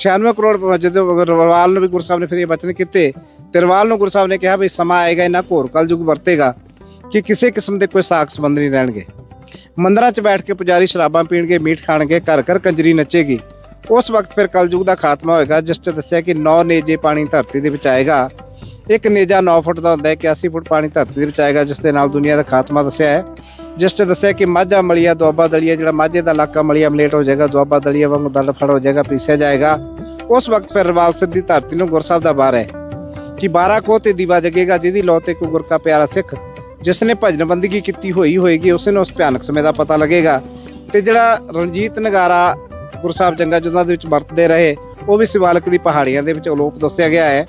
96 ਕਰੋੜ ਜਦੋਂ ਰਵਾਲ ਨੂੰ ਵੀ ਗੁਰੂ ਸਾਹਿਬ ਨੇ ਫਿਰ ਇਹ ਬਚਨ ਕੀਤੇ ਤੇ ਰਵਾਲ ਨੂੰ ਗੁਰੂ ਸਾਹਿਬ ਨੇ ਕਿਹਾ ਵੀ ਸਮਾਂ ਆਏਗਾ ਇਹਨਾਂ ਘੋਰ ਕਲਯੁਗ ਵਰਤੇਗਾ ਕਿ ਕਿਸੇ ਕਿਸਮ ਦੇ ਕੋਈ ਸਾਖ ਸੰਬੰਧ ਨਹੀਂ ਰਹਿਣਗੇ। ਮੰਦਰਾਂ 'ਚ ਬੈਠ ਕੇ ਪੁਜਾਰੀ ਸ਼ਰਾਬਾਂ ਪੀਣਗੇ, ਮੀਟ ਖਾਣਗੇ, ਘਰ ਘਰ ਕੰਜਰੀ ਨੱਚੇਗੀ। ਉਸ ਵਕਤ ਫਿਰ ਕਲਯੁਗ ਦਾ ਖਾਤਮਾ ਹੋਏਗਾ, ਜਿਸ 'ਚ ਦੱਸਿਆ ਕਿ 9 ਨੇਜੇ ਪਾਣੀ ਧਰਤੀ ਦੇ ਵਿੱਚ ਆਏਗਾ। ਇੱਕ ਨੇਜਾ 9 ਫੁੱਟ ਦਾ ਹੁੰਦਾ ਹੈ 81 ਫੁੱਟ ਪਾਣੀ ਧਰਤੀ ਦੇ ਵਿੱਚ ਆਏਗਾ, ਜਿਸ ਦੇ ਨਾਲ ਦੁਨੀਆ ਦਾ ਖਾਤਮਾ ਦੱਸਿਆ ਹੈ। ਜਿਸ 'ਚ ਦੱਸਿਆ ਕਿ ਮਾਝਾ ਮਲੀਆ, ਦੁਆਬਾ ਦਲੀਆ, ਜਿਹੜਾ ਮਾਝੇ ਦਾ ਇਲਾਕਾ ਮਲੀਆ, ਮਲੇਟ ਹੋ ਜਾਏਗਾ, ਦੁਆਬਾ ਦਲੀਆ ਵਾਂਗੂ ਦਲ ਫੜ ਹੋ ਜਾਏਗਾ, ਪੀਸਿਆ ਜਾਏਗਾ। ਉਸ ਵਕਤ ਫਿਰ ਰਵਾਲ ਸਿੱਧੀ ਧਰਤੀ ਨੂੰ ਗੁਰਸਾਹਿਬ ਦਾ ਬਾਰ ਹੈ ਕਿ 12 ਕੋ ਤੇ ਦੀਵਾ ਜਗੇਗਾ, ਜਿਹਦੀ ਲੋ ਤੇ ਕੋ ਗੁਰ ਕਾ ਪਿਆਰਾ ਸਿੱਖ, ਜਿਸ ਨੇ ਭਜਨ ਬੰਦਗੀ ਕੀਤੀ ਹੋਈ ਹੋਏਗੀ, ਉਸ ਨੂੰ ਉਸ ਭਿਆਨਕ ਸਮੇਂ ਦਾ ਪਤਾ ਲੱਗੇਗਾ। ਤੇ ਜਿਹੜਾ ਰਣਜੀਤ ਨਗਾਰਾ ਗੁਰਸਾਹਿਬ ਜੰਗਾ ਜੁਦਾਂ ਦੇ ਵਿੱਚ ਵਰਤਦੇ ਰਹੇ, ਉਹ ਵੀ ਸਿਵਾਲਕ ਦੀ ਪਹਾੜੀਆਂ ਦੇ ਵਿੱਚ ਅਲੋਪ ਦੱਸਿਆ ਗਿਆ ਹੈ।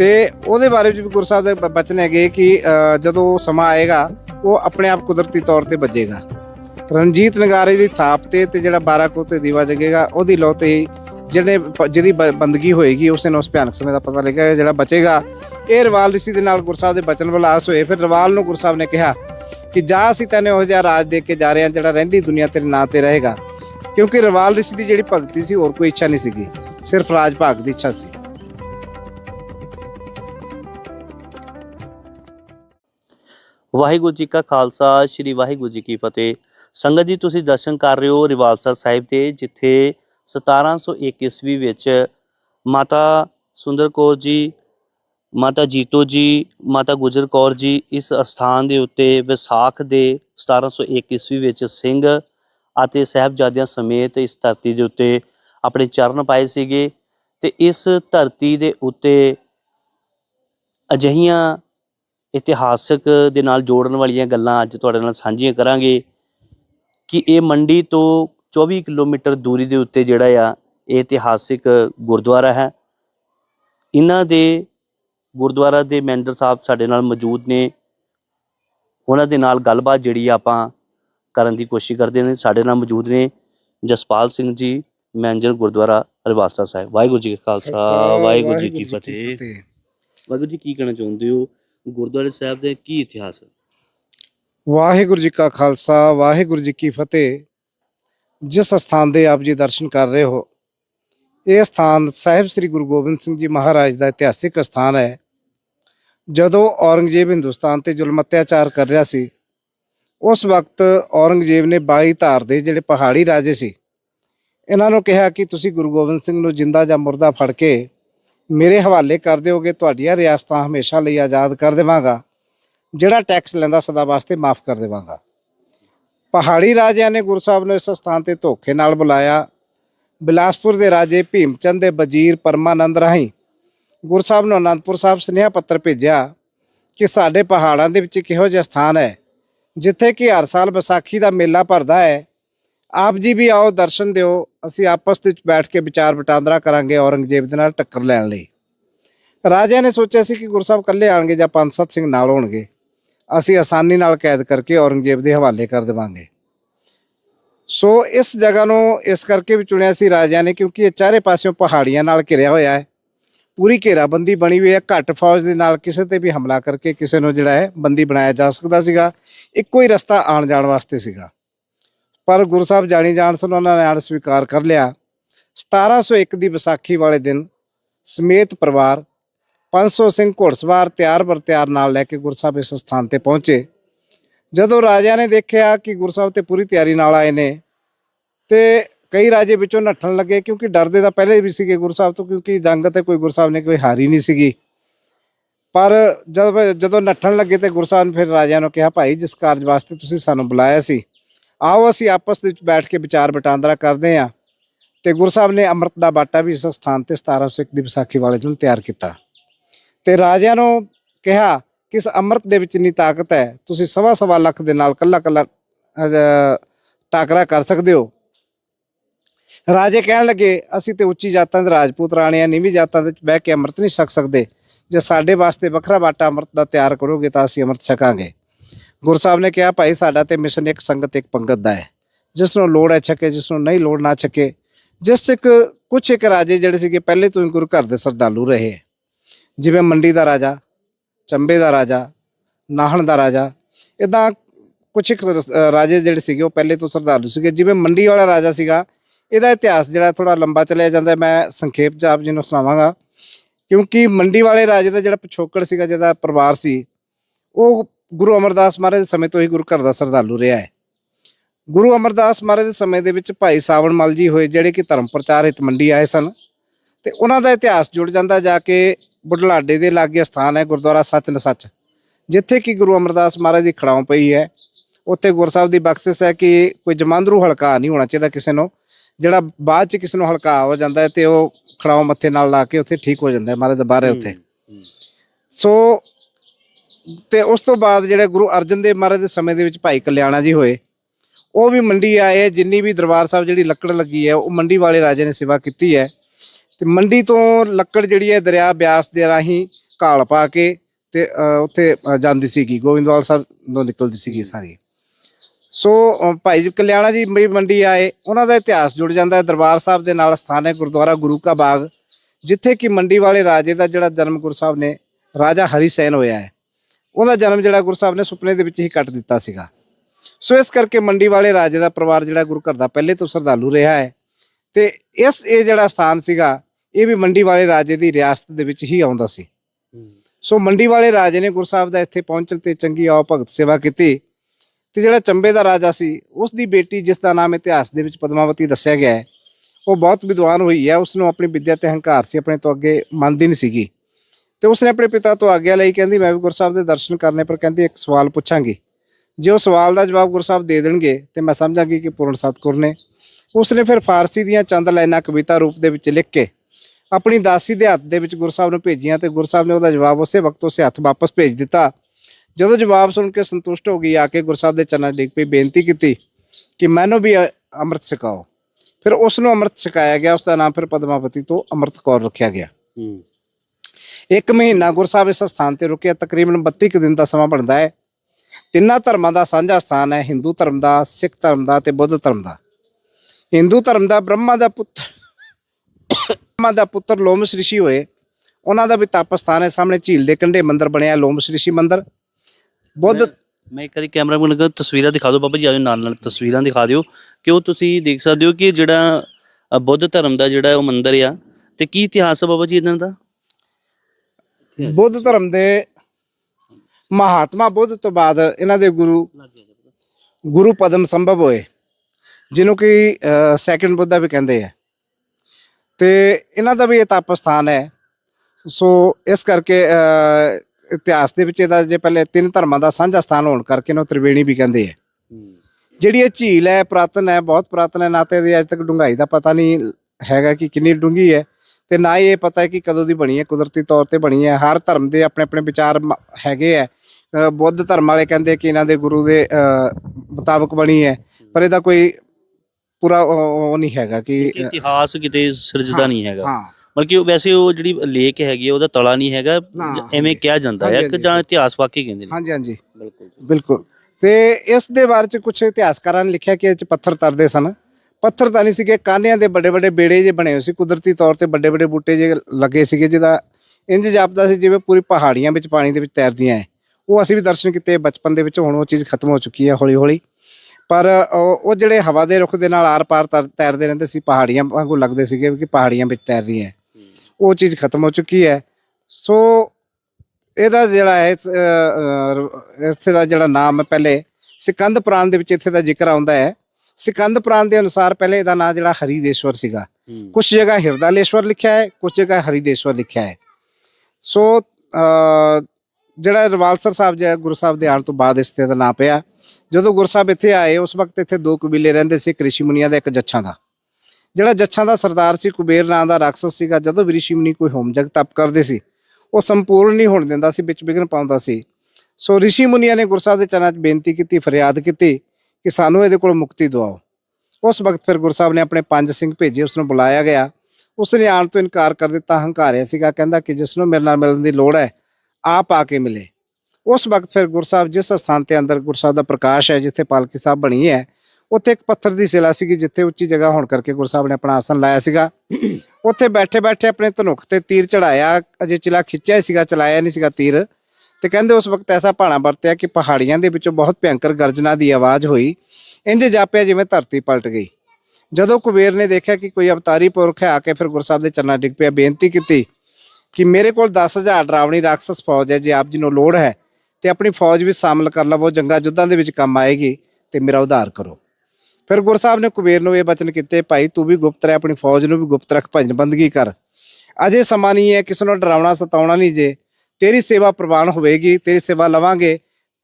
ਤੇ ਉਹਦੇ ਬਾਰੇ ਵਿੱਚ ਵੀ ਗੁਰੂ ਸਾਹਿਬ ਦੇ ਬ- ਬਚਨ ਹੈਗੇ ਕਿ ਅ, ਜਦੋਂ ਸਮਾਂ ਆਏਗਾ ਉਹ ਆਪਣੇ ਆਪ ਕੁਦਰਤੀ ਤੌਰ ਤੇ ਵੱਜੇਗਾ। ਰਣਜੀਤ ਨਗਾਰੇ ਦੀ ਥਾਪ ਤੇ ਤੇ ਜਿਹੜਾ 12 ਕੋ ਤੇ ਦੀਵਾ ਜਗੇਗਾ ਉਹਦੀ ਲੋ ਤੇ ਹੀ ਜਿਹਨੇ ਪ- ਜਿਹਦੀ ਬ- ਬੰਦਗੀ ਹੋਏਗੀ ਉਸ ਨੂੰ ਉਸ ਭਿਆਨਕ ਸਮੇਂ ਦਾ ਪਤਾ ਲੱਗੇਗਾ ਜਿਹੜਾ ਬਚੇਗਾ ਇਹ ਰਵਾਲ ਰਿਸ਼ੀ ਦੇ ਨਾਲ ਗੁਰਸਾਹਿਬ ਦੇ ਬਚਨ ਵਿਲਾਸ ਹੋਏ। ਫਿਰ ਰਵਾਲ ਨੂੰ ਗੁਰਸਾਹਿਬ ਨੇ ਕਿਹਾ ਕਿ ਜਾ ਅਸੀਂ ਤੈਨੂੰ ਉਹ ਜਿਹਾ ਰਾਜ ਦੇ ਕੇ ਜਾ ਰਹੇ ਹਾਂ ਜਿਹੜਾ ਰਹਿੰਦੀ ਦੁਨੀਆ ਤੇਰੇ ਨਾਂ ਤੇ ਰਹੇਗਾ। ਕਿਉਂਕਿ ਰਵਾਲ ਰਿਸ਼ੀ ਦੀ ਜਿਹੜੀ ਭਗਤੀ ਸੀ ਹੋਰ ਕੋਈ ਇੱਛਾ ਨਹੀਂ ਸੀਗੀ। ਸਿਰਫ ਰਾਜ ਭਾਗ ਦੀ ਇੱਛਾ ਸੀ। ਵਾਹਿਗੁਰੂ ਜੀ ਕਾ ਖਾਲਸਾ, ਸ੍ਰੀ ਵਾਹਿਗੁਰੂ ਜੀ ਕੀ ਫਤਿਹ। ਸੰਗਤ ਜੀ, ਤੁਸੀਂ ਦਰਸ਼ਨ ਕਰ ਰਹੇ ਹੋ ਰਿਵਾਲਸਰ ਸਾਹਿਬ ਦੇ, ਜਿੱਥੇ 1701 ਈਸਵੀ ਵਿੱਚ ਮਾਤਾ ਸੁੰਦਰ ਕੌਰ ਜੀ, ਮਾਤਾ ਜੀਤੋ ਜੀ, ਮਾਤਾ ਗੁਜਰ ਕੌਰ ਜੀ ਇਸ ਅਸਥਾਨ ਦੇ ਉੱਤੇ ਵਿਸਾਖ ਦੇ 1701 ਈਸਵੀ ਵਿੱਚ ਸਿੰਘ ਅਤੇ ਸਹਿਬਜ਼ਾਦਿਆਂ ਸਮੇਤ ਇਸ ਧਰਤੀ ਦੇ ਉੱਤੇ ਆਪਣੇ ਚਰਨ ਪਾਏ ਸੀਗੇ ਤੇ ਇਸ ਧਰਤੀ ਦੇ ਉੱਤੇ ਅਜਿਹੀਆਂ ਇਤਿਹਾਸਕ ਦੇ ਨਾਲ ਜੋੜਨ ਵਾਲੀਆਂ ਗੱਲਾਂ ਅੱਜ ਤੁਹਾਡੇ ਨਾਲ ਸਾਂਝੀਆਂ ਕਰਾਂਗੇ ਕਿ ਇਹ ਮੰਡੀ ਤੋਂ 24 ਕਿਲੋਮੀਟਰ ਦੂਰੀ ਦੇ ਉੱਤੇ ਜਿਹੜਾ ਆ ਇਹ ਇਤਿਹਾਸਿਕ ਗੁਰਦੁਆਰਾ ਹੈ। ਇਹਨਾਂ ਦੇ ਗੁਰਦੁਆਰਾ ਦੇ ਮੈਂਬਰ ਸਾਹਿਬ ਸਾਡੇ ਨਾਲ ਮੌਜੂਦ ਨੇ। ਉਹਨਾਂ ਦੇ ਨਾਲ ਗੱਲਬਾਤ ਜਿਹੜੀ ਆ ਆਪਾਂ ਕਰਨ ਦੀ ਕੋਸ਼ਿਸ਼ ਕਰਦੇ ਨੇ। ਸਾਡੇ ਨਾਲ ਮੌਜੂਦ ਨੇ ਜਸਪਾਲ ਸਿੰਘ ਜੀ ਮੈਨੇਜਰ ਗੁਰਦੁਆਰਾ ਰਵਾਸਾ ਸਾਹਿਬ। ਵਾਹਿਗੁਰੂ ਜੀ ਕਾ ਖਾਲਸਾ ਵਾਹਿਗੁਰੂ ਜੀ ਕੀ ਫਤਿਹ। ਵਾਹਿਗੁਰੂ ਜੀ ਕੀ ਕਹਿਣਾ ਚਾਹੁੰਦੇ ਹੋ? ਗੁਰਦੁਆਰੇ ਸਾਹਿਬ ਦੇ ਕੀ ਇਤਿਹਾਸ ਹੈ ਵਾਹਿਗੁਰੂ ਜੀ ਕਾ ਖਾਲਸਾ, ਵਾਹਿਗੁਰੂ ਜੀ ਕੀ ਫਤਿਹ। ਜਿਸ ਸਥਾਨ ਦੇ ਆਪ ਜੀ ਦਰਸ਼ਨ ਕਰ ਰਹੇ ਹੋ, ਇਹ ਸਥਾਨ ਸਾਹਿਬ ਸ੍ਰੀ ਗੁਰੂ ਗੋਬਿੰਦ ਸਿੰਘ ਜੀ ਮਹਾਰਾਜ ਦਾ ਇਤਿਹਾਸਿਕ ਸਥਾਨ ਹੈ। ਜਦੋਂ ਔਰੰਗਜ਼ੇਬ ਹਿੰਦੁਸਤਾਨ ਤੇ ਜ਼ੁਲਮ ਅਤਿਆਚਾਰ ਕਰ ਰਿਹਾ ਸੀ, ਉਸ ਵਕਤ ਔਰੰਗਜ਼ੇਬ ਨੇ 22 ਧਾਰ ਦੇ ਜਿਹੜੇ ਪਹਾੜੀ ਰਾਜੇ ਸੀ, ਇਹਨਾਂ ਨੂੰ ਕਿਹਾ ਕਿ ਤੁਸੀਂ ਗੁਰੂ ਗੋਬਿੰਦ ਸਿੰਘ ਨੂੰ ਜਿੰਦਾ ਜਾਂ ਮੁਰਦਾ ਫੜ ਕੇ ਮੇਰੇ ਹਵਾਲੇ ਕਰ ਦਿਓਗੇ, ਤੁਹਾਡੀਆਂ ਰਿਆਸਤਾਂ ਹਮੇਸ਼ਾ ਲਈ ਆਜ਼ਾਦ ਕਰ ਦੇਵਾਂਗਾ। ਜਿਹੜਾ ਟੈਕਸ ਲੈਂਦਾ, ਸਦਾ ਵਾਸਤੇ ਮਾਫ ਕਰ ਦੇਵਾਂਗਾ। ਪਹਾੜੀ ਰਾਜਿਆਂ ਨੇ ਗੁਰੂ ਸਾਹਿਬ ਨੂੰ ਇਸ ਸਥਾਨ ਤੇ ਧੋਖੇ ਨਾਲ ਬੁਲਾਇਆ। ਬਿਲਾਸਪੁਰ ਦੇ ਰਾਜੇ ਭੀਮਚੰਦ ਦੇ ਵਜ਼ੀਰ ਪਰਮਾਨੰਦ ਰਾਹੀਂ ਗੁਰੂ ਸਾਹਿਬ ਨੂੰ ਅਨੰਦਪੁਰ ਸਾਹਿਬ ਸੁਨੇਹਾ ਪੱਤਰ ਭੇਜਿਆ ਕਿ ਸਾਡੇ ਪਹਾੜਾਂ ਦੇ ਵਿੱਚ ਇੱਕ ਇਹੋ ਜਿਹਾ ਸਥਾਨ ਹੈ, ਜਿੱਥੇ ਕਿ ਹਰ ਸਾਲ ਵਿਸਾਖੀ ਦਾ ਮੇਲਾ ਭਰਦਾ ਹੈ। ਆਪ ਜੀ ਵੀ ਆਓ, ਦਰਸ਼ਨ ਦਿਓ। ਅਸੀਂ ਆਪਸ ਵਿੱਚ ਬੈਠ ਕੇ ਵਿਚਾਰ ਵਟਾਂਦਰਾ ਕਰਾਂਗੇ ਔਰੰਗਜ਼ੇਬ ਦੇ ਨਾਲ ਟੱਕਰ ਲੈਣ ਲਈ। ਰਾਜਿਆਂ ਨੇ ਸੋਚਿਆ ਸੀ ਕਿ ਗੁਰੂ ਸਾਹਿਬ ਇਕੱਲੇ ਆਣਗੇ ਜਾਂ ਪੰਜ ਸੱਤ ਸਿੰਘ ਨਾਲ ਹੋਣਗੇ। ਅਸੀਂ ਆਸਾਨੀ ਨਾਲ ਕੈਦ ਕਰਕੇ ਔਰੰਗਜ਼ੇਬ ਦੇ ਹਵਾਲੇ ਕਰ ਦੇਵਾਂਗੇ। ਸੋ ਇਸ ਜਗ੍ਹਾ ਨੂੰ ਇਸ ਕਰਕੇ ਵੀ ਚੁਣਿਆ ਸੀ ਰਾਜਿਆਂ ਨੇ ਕਿਉਂਕਿ ਇਹ ਚਾਰੇ ਪਾਸਿਓਂ ਪਹਾੜੀਆਂ ਨਾਲ ਘਿਰਿਆ ਹੋਇਆ ਹੈ। ਪੂਰੀ ਘੇਰਾਬੰਦੀ ਬਣੀ ਹੋਈ ਹੈ। ਘੱਟ ਫੌਜ ਦੇ ਨਾਲ ਕਿਸੇ ਤੇ ਵੀ ਹਮਲਾ ਕਰਕੇ ਕਿਸੇ ਨੂੰ ਜਿਹੜਾ ਹੈ ਬੰਦੀ ਬਣਾਇਆ ਜਾ ਸਕਦਾ ਸੀਗਾ। ਇੱਕੋ ਹੀ ਰਸਤਾ ਆਉਣ ਜਾਣ ਵਾਸਤੇ ਸੀਗਾ। ਪਰ ਗੁਰੂ ਸਾਹਿਬ ਜਾਣੀ ਜਾਣ ਸਨ, ਉਹਨਾਂ ਨੇ ਆਣ ਸਵੀਕਾਰ ਕਰ ਲਿਆ। 1701 ਦੀ ਵਿਸਾਖੀ ਵਾਲੇ ਦਿਨ ਸਮੇਤ ਪਰਿਵਾਰ 500 ਸਿੰਘ ਘੋੜਸਵਾਰ ਤਿਆਰ ਬਰ ਤਿਆਰ ਨਾਲ ਲੈ ਕੇ ਗੁਰੂ ਸਾਹਿਬ ਇਸ ਸਥਾਨ ਤੇ ਪਹੁੰਚੇ। ਜਦੋਂ ਰਾਜਿਆਂ ਨੇ ਦੇਖਿਆ ਕਿ ਗੁਰੂ ਸਾਹਿਬ ਤੇ ਪੂਰੀ ਤਿਆਰੀ ਨਾਲ ਆਏ ਨੇ ਤੇ ਕਈ ਰਾਜੇ ਵਿੱਚੋਂ ਨੱਠਣ ਲੱਗੇ ਕਿਉਂਕਿ ਡਰਦੇ ਤਾਂ ਪਹਿਲੇ ਵੀ ਸੀਗੇ ਗੁਰੂ ਸਾਹਿਬ ਤੋਂ, ਕਿਉਂਕਿ ਜੰਗ ਤੇ ਕੋਈ ਗੁਰੂ ਸਾਹਿਬ ਨੇ ਕੋਈ ਹਾਰੀ ਨਹੀਂ ਸੀਗੀ। ਪਰ ਜਦ ਜਦੋਂ ਨੱਠਣ ਲੱਗੇ ਤੇ ਗੁਰੂ ਸਾਹਿਬ ਨੇ ਫਿਰ ਰਾਜਿਆਂ ਨੂੰ ਕਿਹਾ, ਭਾਈ, ਜਿਸ ਕਾਰਜ ਵਾਸਤੇ ਤੁਸੀਂ ਸਾਨੂੰ ਬੁਲਾਇਆ ਸੀ ਆਓ ਅਸੀਂ ਆਪਸ ਦੇ ਵਿੱਚ ਬੈਠ ਕੇ ਵਿਚਾਰ ਵਟਾਂਦਰਾ ਕਰਦੇ ਹਾਂ ਤੇ ਗੁਰੂ ਸਾਹਿਬ ਨੇ ਅੰਮ੍ਰਿਤ ਦਾ ਬਾਟਾ ਵੀ ਇਸ ਸਥਾਨ ਤੇ 1701 ਦੀ ਵਿਸਾਖੀ ਵਾਲੇ ਦਿਨ ਤਿਆਰ ਕੀਤਾ। ਤੇ ਰਾਜਿਆਂ ਨੂੰ ਕਿਹਾ ਕਿ ਇਸ ਅੰਮ੍ਰਿਤ ਦੇ ਵਿੱਚ ਇੰਨੀ ਤਾਕਤ ਹੈ, ਤੁਸੀਂ ਸਵਾ ਸਵਾ ਲੱਖ ਦੇ ਨਾਲ ਕੱਲਾ ਕੱਲਾ ਟਾਕਰਾ ਕਰ ਸਕਦੇ ਹੋ। ਰਾਜੇ ਕਹਿਣ ਲੱਗੇ, ਅਸੀਂ ਤੇ ਉੱਚੀ ਜਾਤਾਂ ਦੇ ਰਾਜਪੂਤ ਰਾਣਿਆਂ, ਨੀਵੀਂ ਜਾਤਾਂ ਦੇ ਵਿੱਚ ਬਹਿ ਕੇ ਅੰਮ੍ਰਿਤ ਨਹੀਂ ਛਕ ਸਕਦੇ। ਜੇ ਸਾਡੇ ਵਾਸਤੇ ਵੱਖਰਾ ਬਾਟਾ ਅੰਮ੍ਰਿਤ ਦਾ ਤਿਆਰ ਕਰੋਗੇ ਤਾਂ ਅਸੀਂ ਅੰਮ੍ਰਿਤ ਛਕਾਂਗੇ। ਗੁਰੂ ਸਾਹਿਬ ਨੇ ਕਿਹਾ, ਭਾਈ, ਸਾਡਾ ਤੇ ਮਿਸ਼ਨ ਇੱਕ ਸੰਗਤ, ਇੱਕ ਪੰਗਤ ਦਾ ਹੈ। ਜਿਸ ਨੂੰ ਲੋੜ ਹੈ ਛਕੇ, ਜਿਸ ਨੂੰ ਨਹੀਂ ਲੋੜ ਨਾ ਛਕੇ। ਜਿਸ 'ਚ ਇੱਕ, ਕੁਛ ਇੱਕ ਰਾਜੇ ਜਿਹੜੇ ਸੀਗੇ, ਪਹਿਲੇ ਤੋਂ ਹੀ ਗੁਰੂ ਘਰ ਦੇ ਸਰਦਾਲੂ ਰਹੇ ਜਿਵੇਂ ਮੰਡੀ ਦਾ ਰਾਜਾ, ਚੰਬੇ ਦਾ ਰਾਜਾ, ਨਾਹਣ ਦਾ ਰਾਜਾ ਇਦਾਂ ਕੁਛ ਇੱਕ ਰਸ- ਰਾਜੇ ਜਿਹੜੇ ਸੀਗੇ, ਉਹ ਪਹਿਲੇ ਤੋਂ ਸਰਦਾਲੂ ਸੀਗੇ। ਜਿਵੇਂ ਮੰਡੀ ਵਾਲਾ ਰਾਜਾ ਸੀਗਾ, ਇਹਦਾ ਇਤਿਹਾਸ ਜਿਹੜਾ ਥੋੜਾ ਲੰਬਾ ਚੱਲਿਆ ਜਾਂਦਾ ਮੈਂ ਸੰਖੇਪ ਚ ਆਪ ਜੀ ਨੂੰ ਸੁਣਾਵਾਂਗਾ। ਕਿਉਂਕਿ ਮੰਡੀ ਵਾਲੇ ਰਾਜੇ ਦਾ ਜਿਹੜਾ ਪਿਛੋਕੜ ਸੀਗਾ, ਜਿਹਦਾ ਪਰਿਵਾਰ ਸੀ, ਉਹ ਗੁਰੂ ਅਮਰਦਾਸ ਮਹਾਰਾਜ ਦੇ ਸਮੇਂ ਤੋਂ ਹੀ ਗੁਰੂ ਘਰ ਦਾ ਸਰਦਾਲੂ ਰਿਹਾ ਹੈ। ਗੁਰੂ ਅਮਰਦਾਸ ਮਹਾਰਾਜ ਦੇ ਸਮੇਂ ਦੇ ਵਿੱਚ ਭਾਈ ਸਾਵਣ ਮਲ ਜੀ ਹੋਏ ਜਿਹੜੇ ਕਿ ਧਰਮ ਪ੍ਰਚਾਰ ਹਿਤ ਮੰਡੀ ਆਏ ਸਨ। ਤੇ ਉਹਨਾਂ ਦਾ ਇਤਿਹਾਸ ਜੁੜ ਜਾਂਦਾ ਜਾ ਕੇ ਬੁਢਲਾਡੇ ਦੇ ਲਾਗੇ ਸਥਾਨ ਹੈ ਗੁਰਦੁਆਰਾ ਸੱਚ ਨਸੱਚ ਜਿੱਥੇ ਕਿ ਗੁਰੂ ਅਮਰਦਾਸ ਮਹਾਰਾਜ ਦੀ ਖੜਾਉਂ ਪਈ ਹੈ। ਉੱਥੇ ਗੁਰਸਾਹਿਬ ਦੀ ਬਖਸ਼ਿਸ਼ ਹੈ ਕਿ ਕੋਈ ਜਮਾਂਦਰੂ ਹਲਕਾ ਨਹੀਂ ਹੋਣਾ ਚਾਹੀਦਾ ਕਿਸੇ ਨੂੰ ਜਿਹੜਾ ਬਾਅਦ ਚ ਕਿਸੇ ਨੂੰ ਹਲਕਾ ਹੋ ਜਾਂਦਾ ਹੈ ਤੇ ਉਹ ਖੜਾਉਂ ਮੱਥੇ ਨਾਲ ਲਾ ਕੇ ਉੱਥੇ ਠੀਕ ਹੋ ਜਾਂਦਾ ਹੈ ਮਹਾਰਾਜ ਦਾ ਬਾਹਰ ਹੈ ਉੱਥੇ। ਸੋ ਤੇ ਉਸ ਤੋਂ ਬਾਅਦ ਜਿਹੜੇ ਗੁਰੂ ਅਰਜਨ ਦੇਵ ਮਹਾਰਾਜ ਦੇ ਸਮੇਂ ਦੇ ਵਿੱਚ ਭਾਈ ਕਲਿਆਣਾ ਜੀ ਹੋਏ, ਉਹ ਵੀ ਮੰਡੀ ਆਏ, ਜਿੰਨੀ ਵੀ ਦਰਬਾਰ ਸਾਹਿਬ ਜਿਹੜੀ ਲੱਕੜ ਲੱਗੀ ਹੈ, ਉਹ ਮੰਡੀ ਵਾਲੇ ਰਾਜੇ ਨੇ ਸੇਵਾ ਕੀਤੀ ਹੈ। ਤੇ ਮੰਡੀ ਤੋਂ ਲੱਕੜ ਜਿਹੜੀ ਹੈ ਦਰਿਆ ਬਿਆਸ ਦੇ ਰਾਹੀਂ ਘਾਲ ਪਾ ਕੇ ਤੇ ਉੱਥੇ ਜਾਂਦੀ ਸੀਗੀ, ਗੋਬਿੰਦਵਾਲ ਸਾਹਿਬ ਤੋਂ ਨਿਕਲਦੀ ਸੀਗੀ ਸਾਰੀ। ਸੋ ਭਾਈ ਜੀ ਕਲਿਆਣਾ ਜੀ ਮੰਡੀ ਆਏ, ਉਹਨਾਂ ਦਾ ਇਤਿਹਾਸ ਜੁੜ ਜਾਂਦਾ ਹੈ। ਦਰਬਾਰ ਸਾਹਿਬ ਦੇ ਨਾਲ ਸਥਾਨ ਹੈ ਗੁਰਦੁਆਰਾ ਗੁਰੂ ਕਾ ਬਾਗ, ਜਿੱਥੇ ਕਿ ਮੰਡੀ ਵਾਲੇ ਰਾਜੇ ਦਾ ਜਿਹੜਾ ਜਨਮ ਗੁਰੂ ਸਾਹਿਬ ਨੇ, ਰਾਜਾ ਹਰੀ ਸੈਨ ਹੋਇਆ ਹੈ। ਉਹਦਾ ਜਨਮ ਜਿਹੜਾ ਗੁਰੂ ਸਾਹਿਬ ਨੇ ਸੁਪਨੇ ਦੇ ਵਿੱਚ ਹੀ ਕੱਟ ਦਿੱਤਾ ਸੀਗਾ। ਸੋ ਇਸ ਕਰਕੇ ਮੰਡੀ ਵਾਲੇ ਰਾਜੇ ਦਾ ਪਰਿਵਾਰ ਜਿਹੜਾ ਗੁਰੂ ਘਰ ਦਾ ਪਹਿਲੇ ਤੋਂ ਸਰਦਾਲੂ ਰਿਹਾ ਹੈ। ਤੇ ਇਸ ਇਹ ਜਿਹੜਾ ਸਥਾਨ ਸੀਗਾ, ਇਹ ਵੀ ਮੰਡੀ ਵਾਲੇ ਰਾਜੇ ਦੀ ਰਿਆਸਤ ਦੇ ਵਿੱਚ ਹੀ ਆਉਂਦਾ ਸੀ। ਸੋ ਮੰਡੀ ਵਾਲੇ ਰਾਜੇ ਨੇ ਗੁਰੂ ਸਾਹਿਬ ਦਾ ਇੱਥੇ ਪਹੁੰਚਣ ਤੇ ਚੰਗੀ ਆਓ ਭਗਤ ਸੇਵਾ ਕੀਤੀ। ਤੇ ਜਿਹੜਾ ਚੰਬੇ ਦਾ ਰਾਜਾ ਸੀ, ਉਸ ਦੀ ਬੇਟੀ ਜਿਸ ਦਾ ਨਾਮ ਇਤਿਹਾਸ ਦੇ ਵਿੱਚ ਪਦਮਾਵਤੀ ਦੱਸਿਆ ਗਿਆ ਹੈ, ਉਹ ਬਹੁਤ ਵਿਦਵਾਨ ਹੋਈ ਹੈ। ਉਸ ਨੂੰ ਆਪਣੀ ਵਿੱਦਿਆ ਤੇ ਹੰਕਾਰ ਸੀ, ਆਪਣੇ ਤੋਂ ਅੱਗੇ ਮੰਨਦੀ ਨਹੀਂ ਸੀਗੀ। ਤੇ ਉਸਨੇ ਆਪਣੇ ਪਿਤਾ ਤੋਂ ਆਗਿਆ ਲਈ ਕਹਿੰਦੀ, ਮੈਂ ਵੀ ਗੁਰੂ ਸਾਹਿਬ ਦੇ ਦਰਸ਼ਨ ਕਰਨੇ, ਪਰ ਕਹਿੰਦੀ ਇੱਕ ਸਵਾਲ ਪੁੱਛਾਂਗੀ। ਜੇ ਉਹ ਸਵਾਲ ਦਾ ਜਵਾਬ ਗੁਰੂ ਸਾਹਿਬ ਦੇ ਦੇਣਗੇ, ਤੇ ਮੈਂ ਸਮਝਾਂਗੀ ਕਿ ਪੂਰਨ ਸਤਿਗੁਰ ਨੇ। ਉਸਨੇ ਫਿਰ ਫਾਰਸੀ ਦੀਆਂ ਚੰਦ ਲਾਈਨਾਂ ਕਵਿਤਾ ਰੂਪ ਦੇ ਵਿੱਚ ਲਿਖ ਕੇ ਆਪਣੀ ਦਾਸੀ ਦੇ ਹੱਥ ਦੇ ਵਿੱਚ ਗੁਰੂ ਸਾਹਿਬ ਨੂੰ ਭੇਜੀਆਂ ਤੇ ਗੁਰੂ ਸਾਹਿਬ ਨੇ ਉਹਦਾ ਜਵਾਬ ਉਸੇ ਵਕਤ ਉਸੇ ਹੱਥ ਵਾਪਸ ਭੇਜ ਦਿੱਤਾ। ਜਦੋਂ ਜਵਾਬ ਸੁਣ ਕੇ ਸੰਤੁਸ਼ਟ ਹੋ ਗਈ, ਆ ਕੇ ਗੁਰੂ ਸਾਹਿਬ ਦੇ ਚਰਨਾਂ 'ਚ ਡਿੱਗ ਪਈ, ਬੇਨਤੀ ਕੀਤੀ ਕਿ ਮੈਨੂੰ ਵੀ ਅ- ਅੰਮ੍ਰਿਤ ਛਕਾਓ। ਫਿਰ ਉਸ ਨੂੰ ਅੰਮ੍ਰਿਤ ਛਕਾਇਆ ਗਿਆ ਉਸ ਦਾ ਨਾਮ ਫਿਰ ਪਦਮਾਵਤੀ ਤੋਂ ਅੰਮ੍ਰਿਤ ਕੌਰ ਰੱਖਿਆ ਗਿਆ। ਇੱਕ ਮਹੀਨਾ ਗੁਰੂ ਸਾਹਿਬ ਇਸ ਸਥਾਨ ਤੇ ਰੁਕਿਆ ਤਕਰੀਬਨ 32 ਕੁ ਦਿਨ ਦਾ ਸਮਾਂ ਬਣਦਾ ਹੈ। ਤਿੰਨਾਂ ਧਰਮਾਂ ਦਾ ਸਾਂਝਾ ਸਥਾਨ ਹੈ, ਹਿੰਦੂ ਧਰਮ ਦਾ, ਸਿੱਖ ਧਰਮ ਦਾ ਤੇ ਬੁੱਧ ਧਰਮ ਦਾ। ਹਿੰਦੂ ਧਰਮ ਦਾ ਬ੍ਰਹਮਾ ਦਾ ਪੁੱਤਰ, ਬ੍ਰਹਮਾ ਦਾ ਪੁੱਤਰ ਲੋਮਸ ਰਿਸ਼ੀ ਹੋਏ। ਉਹਨਾਂ ਦਾ ਵੀ ਤਪ ਸਥਾਨ ਹੈ, ਸਾਹਮਣੇ ਝੀਲ ਦੇ ਕੰਢੇ ਮੰਦਿਰ ਬਣਿਆ ਲੋਮਸ ਰਿਸ਼ੀ ਮੰਦਿਰ। ਬੁੱਧ ਮੈਂ ਇੱਕ ਵਾਰੀ ਕੈਮਰਾਮੈਨ ਨੂੰ ਤਸਵੀਰਾਂ ਦਿਖਾ ਦਿਓ ਬਾਬਾ ਜੀ ਆਜੋ ਨਾਲ ਨਾਲ ਤਸਵੀਰਾਂ ਦਿਖਾ ਦਿਓ। ਕਿ ਉਹ ਤੁਸੀਂ ਦੇਖ ਸਕਦੇ ਹੋ ਕਿ ਜਿਹੜਾ ਬੁੱਧ ਧਰਮ ਦਾ ਜਿਹੜਾ ਉਹ ਮੰਦਿਰ ਆ, ਤੇ ਕੀ ਇਤਿਹਾਸ ਹੈ ਬਾਬਾ ਜੀ ਇਹਨਾਂ ਦਾ? ਬੁੱਧ ਧਰਮ ਦੇ ਮਹਾਤਮਾ ਬੁੱਧ ਤੋਂ ਬਾਅਦ ਇਹਨਾਂ ਦੇ ਗੁਰੂ ਗੁਰੂ ਪਦਮ ਸੰਭਵ ਹੋਏ, ਜਿਹਨੂੰ ਕਿ ਸੈਕੰਡ ਬੁੱਧਾ ਵੀ ਕਹਿੰਦੇ ਆ। ਤੇ ਇਹਨਾਂ ਦਾ ਵੀ ਇਹ ਤਪ ਸਥਾਨ ਹੈ। ਸੋ ਇਸ ਕਰਕੇ ਇਤਿਹਾਸ ਦੇ ਵਿੱਚ ਇਹਦਾ ਜੇ ਪਹਿਲੇ ਤਿੰਨ ਧਰਮਾਂ ਦਾ ਸਾਂਝਾ ਸਥਾਨ ਹੋਣ ਕਰਕੇ ਇਹਨੂੰ ਤ੍ਰਿਵੇਣੀ ਵੀ ਕਹਿੰਦੇ ਆ। ਜਿਹੜੀ ਇਹ ਝੀਲ ਹੈ, ਪ੍ਰਾਤਨ ਹੈ, ਬਹੁਤ ਪ੍ਰਾਤਨ ਹੈ, ਨਾ ਤੇ ਇਹਦੀ ਅੱਜ ਤੱਕ ਡੂੰਘਾਈ ਦਾ ਪਤਾ ਨਹੀਂ ਹੈਗਾ ਕਿ ਕਿੰਨੀ ਡੂੰਘੀ ਹੈ। ਤੇ ਨਾ ਹੀ ਇਹ ਪਤਾ ਹੈ ਕਿ ਕਦੋਂ ਦੀ ਬਣੀ ਹੈ ਕੁਦਰਤੀ ਤੌਰ ਤੇ ਬਣੀ ਹੈ। ਹਰ ਧਰਮ ਦੇ ਆਪਣੇ ਆਪਣੇ ਵਿਚਾਰ ਹੈਗੇ ਆ ਬੁੱਧ ਧਰਮ ਵਾਲੇ ਕਹਿੰਦੇ ਕਿ ਇਹਨਾਂ ਦੇ ਗੁਰੂ ਦੇ ਮੁਤਾਬਕ ਬਣੀ ਹੈ। ਪਰ ਇਹਦਾ ਕੋਈ ਪੂਰਾ ਉਹ ਨਹੀਂ ਹੈਗਾ ਕਿ ਇਤਿਹਾਸ ਕਿਤੇ ਸਿਰਜਦਾ ਨਹੀਂ ਹੈਗਾ। ਹਾਂ। ਬਲਕਿ ਉਹ ਵੈਸੇ ਉਹ ਜਿਹੜੀ ਲੇਕ ਹੈਗੀ ਉਹਦਾ ਤਲਾ ਨਹੀਂ ਹੈਗਾ। ਐਵੇਂ ਕਿਹਾ ਜਾਂਦਾ ਹੈ ਕਿ ਜਾਂ ਇਤਿਹਾਸ ਵਾਕਈ ਕਹਿੰਦੇ ਨੇ। ਹਾਂਜੀ ਹਾਂਜੀ। ਬਿਲਕੁਲ ਬਿਲਕੁਲ। ਤੇ ਇਸ ਦੇ ਬਾਰੇ ਚ ਕੁਝ ਇਤਿਹਾਸਕਾਰਾਂ ਨੇ ਲਿਖਿਆ ਕਿ ਇਹ ਚ ਪੱਥਰ ਤਰਦੇ ਸਨ। ਪੱਥਰ ਤਾਂ ਨਹੀਂ ਸੀਗੇ ਕਾਨਿਆਂ ਦੇ ਵੱਡੇ ਵੱਡੇ ਬੇੜੇ ਜੇ ਬਣੇ ਹੋਏ ਸੀ ਕੁਦਰਤੀ ਤੌਰ ਤੇ ਵੱਡੇ ਵੱਡੇ ਬੂਟੇ ਜੇ ਲੱਗੇ ਸੀਗੇ ਜਿਹਦਾ ਇੰਜ ਜਾਪਦਾ ਸੀ ਜਿਵੇਂ ਪੂਰੀ ਪਹਾੜੀਆਂ ਵਿੱਚ ਪਾਣੀ ਦੇ ਵਿੱਚ ਤੈਰਦੀਆਂ ਐ। ਉਹ ਅਸੀਂ ਵੀ ਦਰਸ਼ਨ ਕੀਤੇ ਬਚਪਨ ਦੇ ਵਿੱਚ ਹੁਣ ਉਹ ਚੀਜ਼ ਖਤਮ ਹੋ ਚੁੱਕੀ ਹੈ ਹੌਲੀ ਹੌਲੀ ਪਰ ਉਹ ਜਿਹੜੇ ਹਵਾ ਦੇ ਰੁਖ ਦੇ ਨਾਲ ਆਰ-ਪਾਰ ਤਰ- ਤੈਰਦੇ ਰਹਿੰਦੇ ਸੀ ਪਹਾੜੀਆਂ ਵਾਂਗੂ ਲੱਗਦੇ ਸੀਗੇ ਕਿ ਪਹਾੜੀਆਂ ਵਿੱਚ ਤੈਰਦੀਆਂ ਹੈ। ਉਹ ਚੀਜ਼ ਖਤਮ ਹੋ ਚੁੱਕੀ ਹੈ ਸੋ ਇਹਦਾ ਜਿਹੜਾ ਹੈ ਇਸ, ਇੱਥੇ ਦਾ ਜਿਹੜਾ ਨਾਮ ਹੈ ਪਹਿਲੇ ਸਿਕੰਦ ਪੁਰਾਣ ਦੇ ਵਿੱਚ ਇੱਥੇ ਦਾ ਜ਼ਿਕਰ ਆਉਂਦਾ ਹੈ ਸਿਕੰਦ ਪੁਰਾਣ ਦੇ ਅਨੁਸਾਰ ਪਹਿਲੇ ਇਹਦਾ ਨਾਮ ਜਿਹੜਾ ਹਰੀਦੇਸ਼ਵਰ ਸੀਗਾ। ਕੁਝ ਜਗ੍ਹਾ ਹਿਰਦਾਲੇਸ਼ਵਰ ਲਿਖਿਆ ਹੈ ਕੁਝ ਜਗ੍ਹਾ ਹਰੀਦੇਸ਼ਵਰ ਲਿਖਿਆ ਹੈ। ਸੋ ਜਿਹੜਾ ਰਵਾਲਸਰ ਸਾਹਿਬ ਜੀ ਗੁਰੂ ਸਾਹਿਬ ਦੇ ਆਉਣ ਤੋਂ ਬਾਅਦ ਇਸ ਤੇ ਦਾ ਨਾਮ ਪਿਆ। ਜਦੋਂ ਗੁਰੂ ਸਾਹਿਬ ਇੱਥੇ ਆਏ ਉਸ ਵਕਤ ਇੱਥੇ ਦੋ ਕਬੀਲੇ ਰਹਿੰਦੇ ਸੀ ਇੱਕ ਰਿਸ਼ੀ ਮੁਨੀਆਂ ਦਾ ਇੱਕ ਜੱਛਾਂ ਦਾ। ਜਿਹੜਾ ਜੱਛਾਂ ਦਾ ਸਰਦਾਰ ਸੀ ਕੁਬੇਰ ਨਾਂ ਦਾ ਰਾਖਸ਼ ਸੀਗਾ। ਜਦੋਂ ਵੀ ਰਿਸ਼ੀ ਮੁਨੀ ਕੋਈ ਹੋਮ ਜਗ ਤਪ ਕਰਦੇ ਸੀ ਉਹ ਸੰਪੂਰਨ ਨਹੀਂ ਹੋਣ ਦਿੰਦਾ ਸੀ ਵਿੱਚ ਵਿਘਨ ਪਾਉਂਦਾ ਸੀ। ਸੋ ਰਿਸ਼ੀ ਮੁਨੀਆਂ ਨੇ ਗੁਰੂ ਸਾਹਿਬ ਦੇ ਚਰਨਾਂ 'ਚ ਬੇਨਤੀ ਕੀਤੀ ਫਰਿਆਦ ਕੀਤੀ। ਕਿ ਸਾਨੂੰ ਇਹਦੇ ਕੋਲ ਮੁਕਤੀ ਦਿਵਾਓ। ਉਸ ਵਕਤ ਫਿਰ ਗੁਰੂ ਸਾਹਿਬ ਨੇ ਆਪਣੇ ਪੰਜ ਸਿੰਘ ਭੇਜੇ ਉਸ ਨੂੰ ਬੁਲਾਇਆ ਗਿਆ। ਉਸ ਨੇ ਆਉਣ ਤੋਂ ਇਨਕਾਰ ਕਰ ਦਿੱਤਾ, ਹੰਕਾਰਿਆ ਸੀਗਾ, ਕਹਿੰਦਾ ਕਿ ਜਿਸ ਨੂੰ ਮੇਰੇ ਨਾਲ ਮਿਲਣ ਦੀ ਲੋੜ ਹੈ, ਆਪ ਆ ਕੇ ਮਿਲੇ। ਉਸ ਵਕਤ ਫਿਰ ਗੁਰੂ ਸਾਹਿਬ ਜਿਸ ਸਥਾਨ ਤੇ ਅੰਦਰ ਗੁਰੂ ਸਾਹਿਬ ਦਾ ਪ੍ਰਕਾਸ਼ ਹੈ, ਜਿੱਥੇ ਪਾਲਕੀ ਸਾਹਿਬ ਬਣੀ ਹੈ, ਉੱਥੇ ਇੱਕ ਪੱਥਰ ਦੀ ਸਿਲਾ ਸੀਗੀ, ਜਿੱਥੇ ਉੱਚੀ ਜਗ੍ਹਾ ਹੋਣ ਕਰਕੇ ਗੁਰੂ ਸਾਹਿਬ ਨੇ ਆਪਣਾ ਆਸਨ ਲਾਇਆ ਸੀਗਾ। ਉੱਥੇ ਬੈਠੇ ਬੈਠੇ ਆਪਣੇ ਧਨੁਖ ਤੇ ਤੀਰ ਚੜਾਇਆ ਅਜੇ ਚਿਲਾ ਖਿੱਚਿਆ ਹੀ ਸੀਗਾ, ਚਲਾਇਆ ਨਹੀਂ ਸੀਗਾ ਤੀਰ। ਤੇ ਕਹਿੰਦੇ ਉਸ ਵਕਤ ਐਸਾ ਭਾਣਾ ਵਰਤਿਆ ਕਿ ਪਹਾੜੀਆਂ ਦੇ ਵਿੱਚੋਂ ਬਹੁਤ ਭਿਅੰਕਰ ਗਰਜਨਾ ਦੀ ਆਵਾਜ਼ ਹੋਈ। ਇੰਜ ਜਾਪਿਆ ਜਿਵੇਂ ਧਰਤੀ ਪਲਟ ਗਈ। ਜਦੋਂ ਕੁਬੇਰ ਨੇ ਦੇਖਿਆ ਕਿ ਕੋਈ ਅਵਤਾਰੀ ਪੁਰਖ ਹੈ, ਆ ਕੇ ਫਿਰ ਗੁਰੂ ਸਾਹਿਬ ਦੇ ਚਰਨਾਂ ਡਿੱਗ ਪਿਆ, ਬੇਨਤੀ ਕੀਤੀ ਕਿ ਮੇਰੇ ਕੋਲ 10000 ਡਰਾਵਣੀ ਰਾਖਸਸ ਫੌਜ ਹੈ, ਜੇ ਆਪ ਜੀ ਨੂੰ ਲੋੜ ਹੈ, ਤੇ ਆਪਣੀ ਫੌਜ ਵੀ ਸ਼ਾਮਲ ਕਰ ਲਵੋ, ਜੰਗਾਂ ਯੁੱਧਾਂ ਦੇ ਵਿੱਚ ਕੰਮ ਆਏਗੀ ਤੇ ਮੇਰਾ ਉਧਾਰ ਕਰੋ। ਫਿਰ ਗੁਰੂ ਸਾਹਿਬ ਨੇ ਕੁਬੇਰ ਨੂੰ ਇਹ ਬਚਨ ਕੀਤੇ, ਭਾਈ, ਤੂੰ ਵੀ ਗੁਪਤ ਰਹਿ, ਆਪਣੀ ਫੌਜ ਨੂੰ ਵੀ ਗੁਪਤ ਰੱਖ ਭਜਨ ਬੰਦਗੀ ਕਰ। ਅਜੇ ਸਮਾਂ ਨਹੀਂ ਹੈ, ਕਿਸੇ ਨੂੰ ਡਰਾਉਣਾ, ਸਤਾਉਣਾ ਨਹੀਂ ਜੇ। ਤੇਰੀ ਸੇਵਾ ਪ੍ਰਵਾਨ ਹੋਵੇਗੀ, ਤੇਰੀ ਸੇਵਾ ਲਵਾਂਗੇ।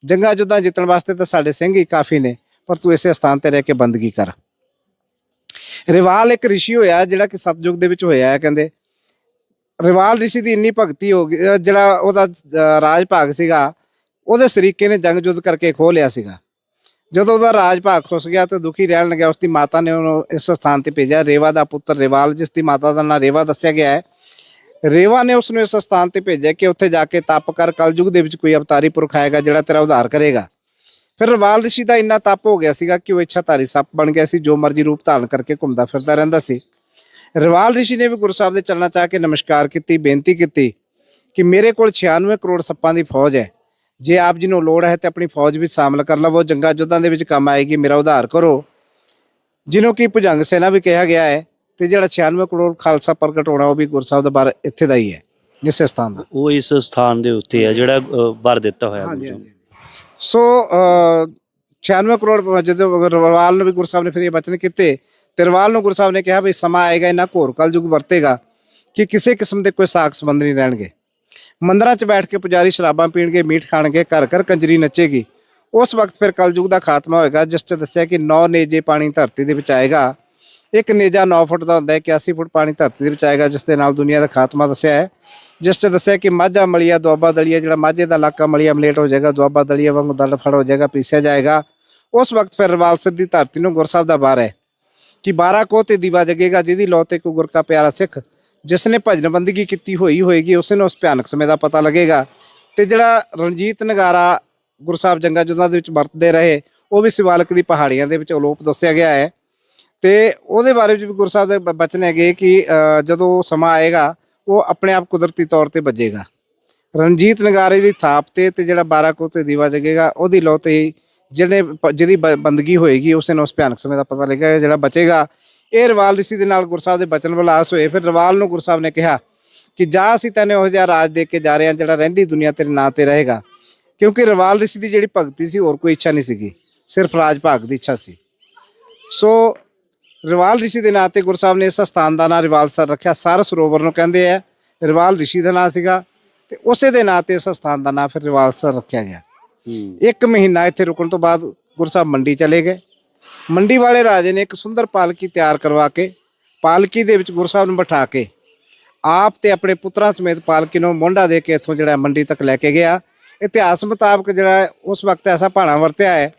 ਜੰਗਾਂ ਯੁੱਧਾਂ ਜਿੱਤਣ ਵਾਸਤੇ ਤਾਂ ਸਾਡੇ ਸਿੰਘ ਹੀ ਕਾਫੀ ਨੇ, ਪਰ ਤੂੰ ਇਸੇ ਸਥਾਨ ਤੇ ਰਹਿ ਕੇ ਬੰਦਗੀ ਕਰ। ਰਿਵਾਲ ਇੱਕ ਰਿਸ਼ੀ ਹੋਇਆ, ਜਿਹੜਾ ਕਿ ਸਤਜੁਗ ਦੇ ਵਿੱਚ ਹੋਇਆ ਹੈ, ਕਹਿੰਦੇ। ਰਿਵਾਲ ਰਿਸ਼ੀ ਦੀ ਇੰਨੀ ਭਗਤੀ ਹੋ ਗਈ ਜਿਹੜਾ ਉਹਦਾ ਰਾਜ ਭਾਗ ਸੀਗਾ, ਉਹਦੇ ਸਰੀਕੇ ਨੇ ਜੰਗ ਜੁੱਧ ਕਰਕੇ ਖੋਹ ਲਿਆ ਸੀਗਾ। ਜਦੋਂ ਉਹਦਾ ਰਾਜ ਭਾਗ ਖੁੱਸ ਗਿਆ ਤੇ ਦੁਖੀ ਰਹਿਣ ਲੱਗਿਆ ਉਸ ਦੀ ਮਾਤਾ ਨੇ ਉਹਨੂੰ ਇਸ ਸਥਾਨ ਤੇ ਭੇਜਿਆ। ਰੇਵਾ ਦਾ ਪੁੱਤਰ ਰਿਵਾਲ ਜਿਸ ਦੀ ਮਾਤਾ ਦਾ ਨਾਂ ਰੇਵਾ ਦੱਸਿਆ ਗਿਆ ਹੈ ਰੇਵਾ ਨੇ ਉਸ ਨੂੰ ਇਸ ਸਥਾਨ ਤੇ ਭੇਜਿਆ ਕਿ ਉੱਥੇ ਜਾ ਕੇ ਤਪ ਕਰ, ਕਲਯੁਗ ਦੇ ਵਿੱਚ ਕੋਈ ਅਵਤਾਰੀ ਪੁਰਖ ਆਏਗਾ ਜਿਹੜਾ ਤੇਰਾ ਉਧਾਰ ਕਰੇਗਾ। ਫਿਰ ਰਵਾਲ ਰਿਸ਼ੀ ਦਾ ਇੰਨਾ ਤਪ ਹੋ ਗਿਆ ਸੀਗਾ ਕਿ ਉਹ ਇੱਛਾਧਾਰੀ ਸੱਪ ਬਣ ਗਿਆ ਸੀ, ਜੋ ਮਰਜ਼ੀ ਰੂਪ ਧਾਰਨ ਕਰਕੇ ਘੁੰਮਦਾ ਫਿਰਦਾ ਰਹਿੰਦਾ ਸੀ। ਰਵਾਲ ਰਿਸ਼ੀ ਨੇ ਵੀ ਗੁਰੂ ਸਾਹਿਬ ਦੇ ਚਰਨਾਂ ਚ ਆ ਕੇ ਨਮਸਕਾਰ ਕੀਤੀ, ਬੇਨਤੀ ਕੀਤੀ ਕਿ ਮੇਰੇ ਕੋਲ 96 ਕਰੋੜ ਸੱਪਾਂ ਦੀ ਫੌਜ ਹੈ। ਜੇ ਆਪ ਜੀ ਨੂੰ ਲੋੜ ਹੈ ਤੇ ਆਪਣੀ ਫੌਜ ਵੀ ਸ਼ਾਮਲ ਕਰ ਲਵੋ, ਜੰਗਾਂ ਯੁੱਧਾਂ ਦੇ ਵਿੱਚ ਕੰਮ ਆਏਗੀ, ਮੇਰਾ ਉਧਾਰ ਕਰੋ। ਜਿਹਨੂੰ ਕਿ ਭੁਜੰਗ ਸੈਨਾ ਵੀ ਕਿਹਾ ਗਿਆ ਹੈ ਤੇ ਜਿਹੜਾ 96 ਕਰੋੜ ਖਾਲਸਾ ਪ੍ਰਗਟ ਹੋਣਾ ਉਹ ਵੀ ਗੁਰੂ ਸਾਹਿਬ ਦਾ ਬਾਰ ਇੱਥੇ ਦਾ ਹੀ ਹੈ ਜਿਸੇ ਸਥਾਨ ਦਾ। ਉਹ ਇਸ ਸਥਾਨ ਦੇ ਉੱਤੇ ਆ ਜਿਹੜਾ ਵਰ ਦਿੱਤਾ ਹੋਇਆ ਗੁਰੂ ਜੀ ਨੇ। ਸੋ ਅ, 96 ਕਰੋੜ ਜਦੋਂ ਰਵਾਲ ਨੂੰ ਵੀ ਗੁਰੂ ਸਾਹਿਬ ਨੇ ਫਿਰ ਇਹ ਬਚਨ ਕੀਤੇ ਤੇ ਰਵਾਲ ਨੂੰ ਗੁਰੂ ਸਾਹਿਬ ਨੇ ਕਿਹਾ ਵੀ ਸਮਾਂ ਆਏਗਾ ਇਹਨਾਂ ਘੋਰ ਕਲਯੁਗ ਵਰਤੇਗਾ ਕਿ ਕਿਸੇ ਕਿਸਮ ਦੇ ਕੋਈ ਸਾਖ ਸੰਬੰਧ ਨਹੀਂ ਰਹਿਣਗੇ। ਮੰਦਰਾਂ 'ਚ ਬੈਠ ਕੇ ਪੁਜਾਰੀ ਸ਼ਰਾਬਾਂ ਪੀਣਗੇ ਮੀਟ ਖਾਣਗੇ ਘਰ ਘਰ ਕੰਜਰੀ ਨੱਚੇਗੀ। ਉਸ ਵਕਤ ਫਿਰ ਕਲਯੁਗ ਦਾ ਖਾਤਮਾ ਹੋਏਗਾ ਜਿਸ 'ਚ ਦੱਸਿਆ ਕਿ 9 ਨੇਜੇ ਪਾਣੀ ਧਰਤੀ ਦੇ ਵਿੱਚ ਆਏਗਾ। ਇੱਕ ਨੇਜਾ 9 ਫੁੱਟ ਦਾ ਹੁੰਦਾ ਹੈ 81 ਫੁੱਟ ਪਾਣੀ ਧਰਤੀ ਦੇ ਵਿੱਚ ਆਏਗਾ, ਜਿਸ ਦੇ ਨਾਲ ਦੁਨੀਆ ਦਾ ਖਾਤਮਾ ਦੱਸਿਆ ਹੈ। ਜਿਸ 'ਚ ਦੱਸਿਆ ਕਿ ਮਾਝਾ ਮਲੀਆ, ਦੁਆਬਾ ਦਲੀਆ, ਜਿਹੜਾ ਮਾਝੇ ਦਾ ਇਲਾਕਾ ਮਲੀਆ, ਮਲੇਟ ਹੋ ਜਾਏਗਾ, ਦੁਆਬਾ ਦਲੀਆ ਵਾਂਗੂ ਦਲ ਫੜ ਹੋ ਜਾਏਗਾ, ਪੀਸਿਆ ਜਾਏਗਾ। ਉਸ ਵਕਤ ਫਿਰ ਰਵਾਲਸਰ ਦੀ ਧਰਤੀ ਨੂੰ ਗੁਰ ਸਾਹਿਬ ਦਾ ਬਾਰ ਹੈ ਕਿ 12 ਕੋ ਤੇ ਦੀਵਾ ਜਗੇਗਾ, ਜਿਹਦੀ ਲੋ ਤੇ ਕੋ ਗੁਰ ਕਾ ਪਿਆਰਾ ਸਿੱਖ, ਜਿਸ ਨੇ ਭਜਨ ਬੰਦਗੀ ਕੀਤੀ ਹੋਈ ਹੋਏਗੀ, ਉਸ ਨੂੰ ਉਸ ਭਿਆਨਕ ਸਮੇਂ ਦਾ ਪਤਾ ਲੱਗੇਗਾ। ਤੇ ਜਿਹੜਾ ਰਣਜੀਤ ਨਗਾਰਾ ਗੁਰੂ ਸਾਹਿਬ ਜੰਗਾ ਜੁਦਾਂ ਦੇ ਵਿੱਚ ਵਰਤਦੇ ਰਹੇ, ਉਹ ਵੀ ਸਿਵਾਲਕ ਦੀ ਪਹਾੜੀਆਂ ਦੇ ਵਿੱਚ ਅਲੋਪ ਦੱਸਿਆ ਗਿਆ ਹੈ। ਤੇ ਉਹਦੇ ਬਾਰੇ ਵਿੱਚ ਵੀ ਗੁਰੂ ਸਾਹਿਬ ਦੇ ਬਚਨ ਹੈਗੇ ਕਿ ਅ, ਜਦੋਂ ਸਮਾਂ ਆਏਗਾ ਉਹ ਆਪਣੇ ਆਪ ਕੁਦਰਤੀ ਤੌਰ ਤੇ ਵੱਜੇਗਾ। ਰਣਜੀਤ ਨਗਾਰੇ ਦੀ ਥਾਪ ਤੇ ਤੇ ਜਿਹੜਾ 12 ਕੋ ਤੇ ਦੀਵਾ ਜਗੇਗਾ ਉਹਦੀ ਲੋ ਤੇ ਹੀ ਜਿਹਨੇ ਪ- ਜਿਹਦੀ ਬ- ਬੰਦਗੀ ਹੋਏਗੀ ਉਸੇ ਨੂੰ ਉਸ ਭਿਆਨਕ ਸਮੇਂ ਦਾ ਪਤਾ ਲੱਗੇਗਾ ਜਿਹੜਾ ਬਚੇਗਾ। ਇਹ ਰਵਾਲ ਰਿਸ਼ੀ ਦੇ ਨਾਲ ਗੁਰੂ ਸਾਹਿਬ ਦੇ ਬਚਨ ਵਿਲਾਸ ਹੋਏ। ਫਿਰ ਰਵਾਲ ਨੂੰ ਗੁਰੂ ਸਾਹਿਬ ਨੇ ਕਿਹਾ ਕਿ ਜਾ ਅਸੀਂ ਤੈਨੂੰ ਉਹ ਜਿਹਾ ਰਾਜ ਦੇ ਕੇ ਜਾ ਰਹੇ ਹਾਂ ਜਿਹੜਾ ਰਹਿੰਦੀ ਦੁਨੀਆ ਤੇਰੇ ਨਾਂ ਤੇ ਰਹੇਗਾ। ਕਿਉਂਕਿ ਰਵਾਲ ਰਿਸ਼ੀ ਦੀ ਜਿਹੜੀ ਭਗਤੀ ਸੀ ਹੋਰ ਕੋਈ ਇੱਛਾ ਨਹੀਂ ਸੀਗੀ। ਸਿਰਫ ਰਾਜ ਭਾਗ ਦੀ ਇੱਛਾ ਸੀ। ਸੋ ਰਿਵਾਲ ਰਿਸ਼ੀ ਦੇ ਨਾਂ ਤੇ ਗੁਰੂ ਸਾਹਿਬ ਨੇ ਇਸ ਸਥਾਨ ਦਾ ਨਾਂ ਰਿਵਾਲ ਸਰ ਰੱਖਿਆ। ਸਰ ਸਰੋਵਰ ਨੂੰ ਕਹਿੰਦੇ ਆ। ਰਿਵਾਲ ਰਿਸ਼ੀ ਦਾ ਨਾਂ ਸੀਗਾ ਤੇ ਉਸੇ ਦੇ ਨਾਂ ਤੇ ਇਸ ਸਥਾਨ ਦਾ ਨਾਂ ਫਿਰ ਰਿਵਾਲ ਸਰ ਰੱਖਿਆ ਗਿਆ। ਇੱਕ ਮਹੀਨਾ ਇੱਥੇ ਰੁਕਣ ਤੋਂ ਬਾਅਦ ਗੁਰੂ ਸਾਹਿਬ ਮੰਡੀ ਚਲੇ ਗਏ। ਮੰਡੀ ਵਾਲੇ ਰਾਜੇ ਨੇ ਇੱਕ ਸੁੰਦਰ ਪਾਲਕੀ ਤਿਆਰ ਕਰਵਾ ਕੇ ਪਾਲਕੀ ਦੇ ਵਿੱਚ ਗੁਰੂ ਸਾਹਿਬ ਨੂੰ ਬਿਠਾ ਕੇ ਆਪ ਤੇ ਆਪਣੇ ਪੁੱਤਰਾਂ ਸਮੇਤ ਪਾਲਕੀ ਨੂੰ ਮੋਢਾ ਦੇ ਕੇ ਇੱਥੋਂ ਜਿਹੜਾ ਮੰਡੀ ਤੱਕ ਲੈ ਕੇ ਗਿਆ। ਇਤਿਹਾਸ ਮੁਤਾਬਕ ਜਿਹੜਾ ਉਸ ਵਕਤ ਐਸਾ ਭਾਣਾ ਵਰਤਿਆ ਹੈ